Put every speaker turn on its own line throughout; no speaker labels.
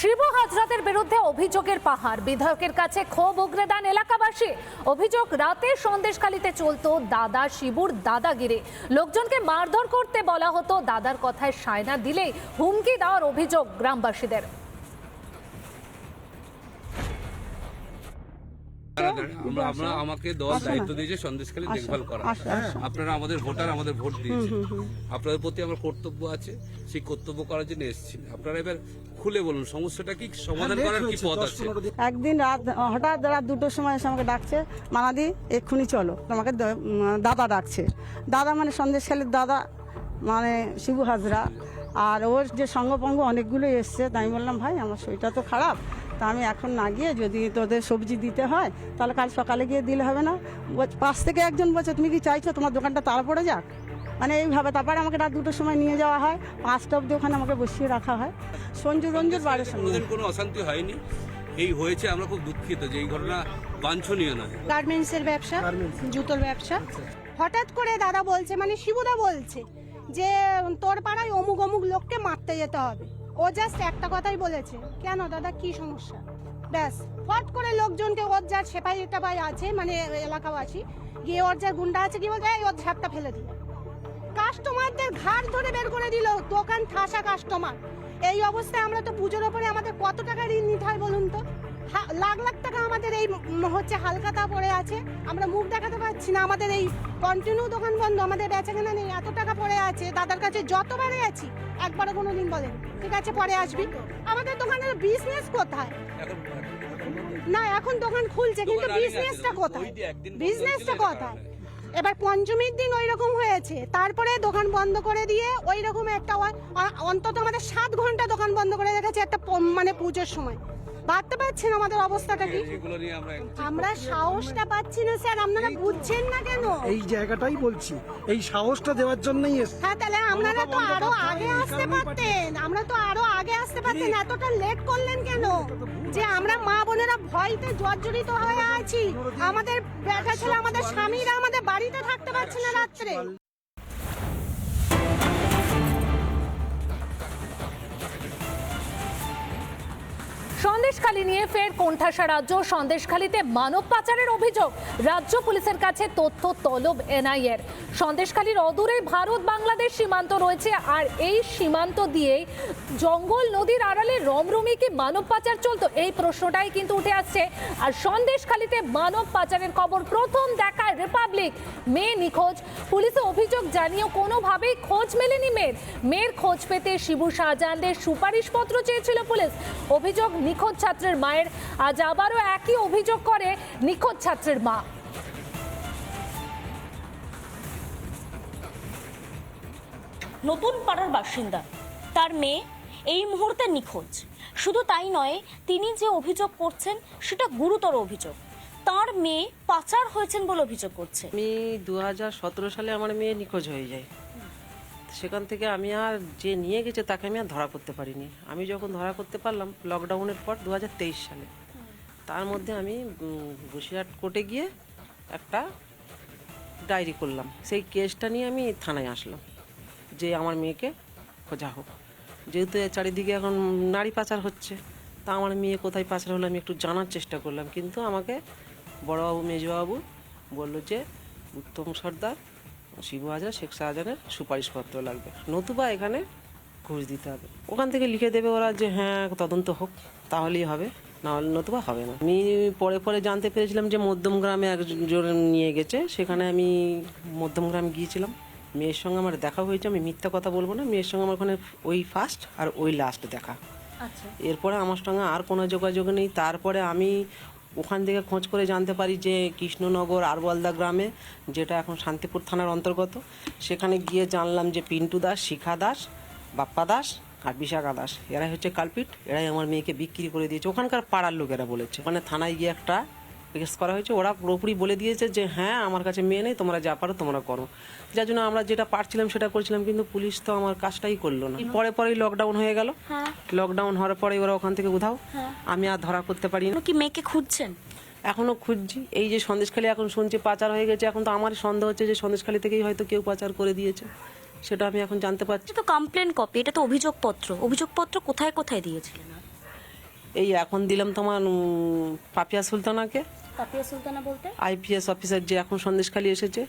শিবু হাজরাতের বিরুদ্ধে অভিযোগের পাহাড়। বিধায়কের কাছে ক্ষোভ উগরে দেন এলাকাবাসী। অভিযোগ, রাতে সন্দেশখালিতে চলতো দাদা শিবুর দাদাগিরি। লোকজনকে মারধর করতে বলা হতো, দাদার কথায় সায়না দিলেই হুমকি দেওয়ার অভিযোগ গ্রামবাসীদের।
আমরা আমাকে দল দায়িত্ব দিয়েছে সন্দেশখালী দেখভাল করা। আপনারা আমাদের ভোটার আমাদের ভোট দিয়েছে। আপনাদের প্রতি আমার কর্তব্য আছে সেই কর্তব্য করার জন্য এসেছি। আপনারা এবার খুলে বলুন সমস্যাটা কি? সমাধান করার কি পথ আছে?
একদিন রাত হঠাৎ রাত দুটোর সময় এসে আমাকে ডাকছে মানাদি এক্ষুনি চলো। আমাকে দাদা ডাকছে। দাদা মানে সন্দেশখালীর দাদা মানে শিবু হাজরা। আর ওর যে সঙ্গপঙ্গ অনেকগুলো এসছে তাই আমি বললাম ভাই আমার শরীরটা তো খারাপ। তা আমি এখন না গিয়ে যদি তোদের সবজি দিতে হয় তাহলে কাল সকালে গিয়ে দিলে হবে না। পাশ থেকে একজন বলছে তুমি কি চাইছো তোমার দোকানটা তাড়া পড়ে যাক? মানে এইভাবে তারপরে আমাকে রাত দুটোর সময় নিয়ে যাওয়া হয়। পাঁচটা অব্দি ওখানে আমাকে বসিয়ে রাখা হয়। সঞ্জু রঞ্জুর বাড়ির সঙ্গে
কোনো অশান্তি হয়নি? এই হয়েছে আমরা খুব দুঃখিত যে এই ঘটনা বাঞ্ছনীয় নয়।
গার্মেন্টসের ব্যবসা জুতোর ব্যবসা। হঠাৎ করে দাদা বলছে মানে শিবুদা বলছে যে তোর পাড়ায় অমুক অমুক লোককে মারতে যেতে হবে। ও জাস্ট একটা কথাই বলেছে। কেন দাদা? কি সমস্যা? ব্যাস, ফট করে লোকজনকে ওর যার সেপাই টেপাই আছে মানে এলাকাবাসী, গিয়ে ওর যার গুন্ডা আছে, কি বলছে? ওর ঝাপটা ফেলে দিল। কাস্টমারদের ঘাড় ধরে বের করে দিল, দোকান ঠাসা কাস্টমার এই অবস্থায় আমরা তো পুজোর ওপরে আমাদের কত টাকা ঋণ নিতে হয় বলুন তো? লাখ লাখ আমাদের এই হচ্ছে হালকাতা পড়ে আছে। আমরা মুখ দেখাতে পারছি না আমাদের এই কন্টিনিউ দোকান বন্ধ আমাদের বেচাকেনা নেই এত টাকা পড়ে আছে দাদার কাছে যতবারে আছি একবারও কোনো দিন বলেন। ঠিক আছে পরে আসবি। আমাদের দোকানের বিজনেস কোথায়? না এখন দোকান খুলছে কিন্তু বিজনেসটা কোথায়? বিজনেসটা কোথায়? এবার পঞ্চমীর দিন ওই রকম হয়েছে তারপরে দোকান বন্ধ করে দিয়ে ওই রকম একটা অন্তত আমাদের সাত ঘণ্টা দোকান বন্ধ করে রেখেছে একটা মানে পুজোর সময়। ভাবতে পারছেন আমাদের অবস্থাটা কি?
আমরা
সাহসটা পাচ্ছি না স্যার। আপনারা বুঝছেন না কেন?
এই জায়গাটাই বলছি। এই সাহসটা দেওয়ার জন্যই
হ্যাঁ তাহলে আপনারা তো
আরও
আগে আসতে পারতেন। আমরা তো আরও আগে আসতে পারতেন। এতটা লেট করলেন কেন? যে আমরা মা বোনেরা ভয়তে জর্জরিত হয়ে আছি। আমাদের বেটা ছেলে আমাদের স্বামীরা আমাদের বাড়িতে থাকতে পারছে না রাত্রে।
সন্দেশখালী নিয়ে ফের কোণঠাসা রাজ্য। সন্দেশখালীতে মানব পাচারের অভিযোগ। রাজ্য পুলিশের কাছে তথ্য তলব এনআইএর। সন্দেশখালীর অদূরে ভারত বাংলাদেশ সীমান্ত রয়েছে আর এই সীমান্ত দিয়েই জঙ্গল নদীর আড়ালে রমরমি কি মানব পাচার চলতো? এই প্রশ্নটাই কিন্তু উঠে আসছে। আর সন্দেশখালীতে মানব পাচারের খবর প্রথম দেখায় রিপাবলিক মেয়ে নিখোঁজ। পুলিশে অভিযোগ জানিয়েও কোনোভাবেই খোঁজ মেলেনি মেয়ের। মেয়ের খোঁজ পেতে শিবু শাহজাহানদের সুপারিশপত্র চেয়েছিল পুলিশ। অভিযোগ নিখোঁজ ছাত্রের মায়ের। আজ আবারও একই অভিযোগ করে নিখোঁজ ছাত্রের মা।
নতুন পাড়ার বাসিন্দা। তার মেয়ে এই মুহূর্তে নিখোঁজ। শুধু তাই নয়, তিনি যে অভিযোগ করছেন, সেটা গুরুতর অভিযোগ। তার মেয়ে পাচার হয়েছেন বলে অভিযোগ করছে।
আমি দু হাজার সতেরো সালে আমার মেয়ে নিখোঁজ হয়ে যায়। সেখান থেকে আমি আর যে নিয়ে গেছে তাকে আমি আর ধরা করতে পারিনি। আমি যখন ধরা করতে পারলাম লকডাউনের পর দু হাজার তেইশ সালে। তার মধ্যে আমি বসিরহাট কোর্টে গিয়ে একটা ডায়েরি করলাম। সেই কেসটা নিয়ে আমি থানায় আসলাম যে আমার মেয়েকে খোঁজা হোক। যেহেতু চারিদিকে এখন নারী পাচার হচ্ছে, তা আমার মেয়ে কোথায় পাচার হলো আমি একটু জানার চেষ্টা করলাম। কিন্তু আমাকে বড়বাবু মেজবাবু বলল যে উত্তম সর্দার শিবু হাজার শেখ শাহজাহানের সুপারিশপত্র লাগবে। নতুবা এখানে ঘুষ দিতে হবে। ওখান থেকে লিখে দেবে ওরা যে হ্যাঁ তদন্ত হোক তাহলেই হবে নাহলে নতুবা হবে না। আমি পরে পরে জানতে পেরেছিলাম যে মধ্যম গ্রামে একজন নিয়ে গেছে। সেখানে আমি মধ্যম গ্রাম গিয়েছিলাম। মেয়ের সঙ্গে আমার দেখা হয়েছে। আমি মিথ্যা কথা বলব না। মেয়ের সঙ্গে আমার ওখানে ওই ফার্স্ট আর ওই লাস্ট দেখা। এরপরে আমার সঙ্গে আর কোনো যোগাযোগ নেই। তারপরে আমি ওখান থেকে খোঁজ করে জানতে পারি যে কৃষ্ণনগর আরবালদা গ্রামে, যেটা এখন শান্তিপুর থানার অন্তর্গত, সেখানে গিয়ে জানলাম যে পিন্টু দাস, শিখা দাস, বাপ্পা দাস আর বিশাখা দাস। এরাই হচ্ছে কালপিট, এরাই আমার মেয়েকে বিক্রি করে দিয়েছে। ওখানকার পাড়ার লোকেরা বলেছে। ওখানে থানায় গিয়ে একটা কেস করা হয়েছে ওরা পুরোপুরি বলে দিয়েছে যে হ্যাঁ আমার কাছে মেয়ে নেই তোমরা যা পারো তোমরা করো। যার জন্য আমরা যেটা পারছিলাম সেটা করছিলাম কিন্তু পুলিশ তো আমার কাজটাই করল না। পরে পরেই লকডাউন হয়ে গেল। লকডাউন হওয়ার পরে ওরা ওখান থেকে উধাও। আমি আর ধরা করতে পারি না।
কি মেয়েকে খুঁজছেন?
এখনও খুঁজছি। এই যে সন্দেশখালী এখন শুনছি পাচার হয়ে গেছে। এখন তো আমার সন্দেহ হচ্ছে যে সন্দেশখালী থেকেই হয়তো কেউ পাচার করে দিয়েছে। সেটা আমি এখন জানতে পারছি।
তো কমপ্লেন কপি এটা তো অভিযোগপত্র। অভিযোগপত্র কোথায় কোথায় দিয়েছিলেন?
এই এখন দিলাম তোমার পাপিয়া সুলতানাকে।
পাপিয়া সুলতানা বলতে?
আইপিএস অফিসার যে এখন সন্দেশখালী এসেছে।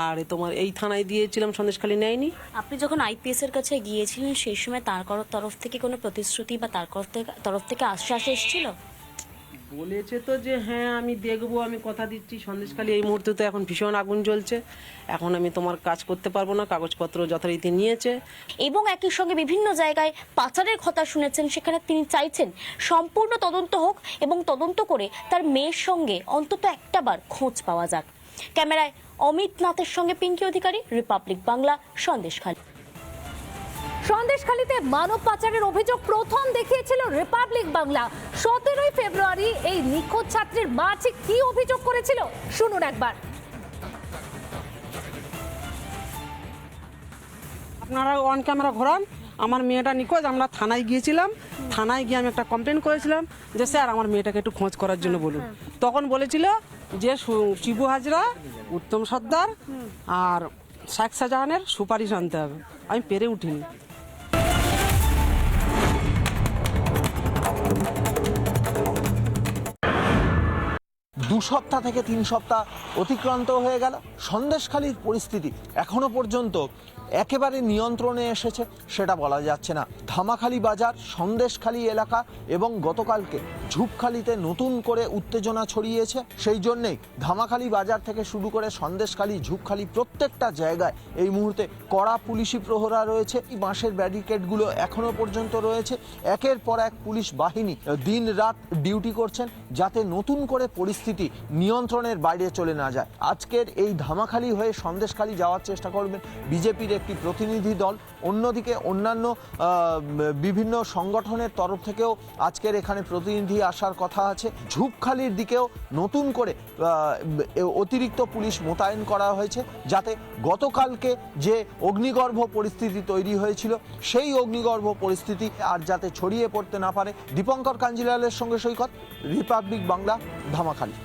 আর তোমার এই থানায় দিয়েছিলাম সন্দেশখালী নেয়নি।
আপনি যখন আইপিএস এর কাছে গিয়েছিলেন সেই সময় তার তরফ থেকে কোনো প্রতিশ্রুতি বা তার তরফ থেকে আশ্বাস এসেছিল?
বলেছে তো যে হ্যাঁ আমি দেখব, আমি কথা দিচ্ছি। সন্দেশখালী এই মুহূর্তে তো এখন ভীষণ আগুন জ্বলছে। এখন আমি তোমার কাজ করতে পারব না, কাগজপত্র যথারীতি নিয়েছে।
এবং একই সঙ্গে বিভিন্ন জায়গায় পাচারের কথা শুনেছেন, সেখানে তিনি চাইছেন সম্পূর্ণ তদন্ত হোক এবং তদন্ত করে তার মেয়ের সঙ্গে অন্তত একটাবার খোঁজ পাওয়া যাক। ক্যামেরায় অমিত নাথের সঙ্গে পিঙ্কি অধিকারী, রিপাবলিক বাংলা, সন্দেশখালী।
সন্দেশখালীতে মানব পাচারের অভিযোগ প্রথম দেখিয়েছিল রিপাবলিক বাংলা। সতেরোই ফেব্রুয়ারি এই নিখোঁজ ছাত্রীর মা ঠিক কি অভিযোগ করেছিল? শুনুন একবার।
আপনারা অন ক্যামেরা ঘোরান। আমার মেয়েটা নিখোঁজ, আমরা থানায় গিয়েছিলাম। থানায় গিয়ে আমি একটা কমপ্লেন করেছিলাম যে, স্যার, আমার মেয়েটাকে একটু খোঁজ করার জন্য বলুন। তখন বলেছিল যে শিবু হাজরা, উত্তম সর্দার আর শেখ শাহজাহানের সুপারিশ আনতে হবে। আমি পেরে উঠিনি।
দু সপ্তাহ থেকে তিন সপ্তাহ অতিক্রান্ত হয়ে গেল। সন্দেশখালীর পরিস্থিতি এখনও পর্যন্ত একেবারে নিয়ন্ত্রণে এসেছে, সেটা বলা যাচ্ছে না। ধামাখালি বাজার, সন্দেশখালী এলাকা এবং গতকালকে ঝুপখালিতে নতুন করে উত্তেজনা ছড়িয়েছে। সেই জন্যেই ধামাখালি বাজার থেকে শুরু করে সন্দেশখালী, ঝুপখালি প্রত্যেকটা জায়গায় এই মুহূর্তে কড়া পুলিশি প্রহরা রয়েছে। এই বাঁশের ব্যারিকেডগুলো এখনও পর্যন্ত রয়েছে। একের পর এক পুলিশ বাহিনী দিন রাত ডিউটি করছেন যাতে নতুন করে পরিস্থিতি নিয়ন্ত্রণের বাইরে চলে না যায়। আজকের এই ধামাখালি হয়ে সন্দেশখালি যাওয়ার চেষ্টা করবেন বিজেপির একটি প্রতিনিধি দল, অন্যদিকে অন্যান্য বিভিন্ন সংগঠনের তরফ থেকেও আজকের এখানে প্রতিনিধি আসার কথা আছে। ঝুপখালির দিকেও নতুন করে অতিরিক্ত পুলিশ মোতায়েন করা হয়েছে যাতে গতকালকে যে অগ্নিগর্ভ পরিস্থিতি তৈরি হয়েছিল, সেই অগ্নিগর্ভ পরিস্থিতি আর যাতে ছড়িয়ে পড়তে না পারে। দীপঙ্কর কাঞ্জিলালের সঙ্গে সৈকত, রিপাবলিক বাংলা, ধামাখালি।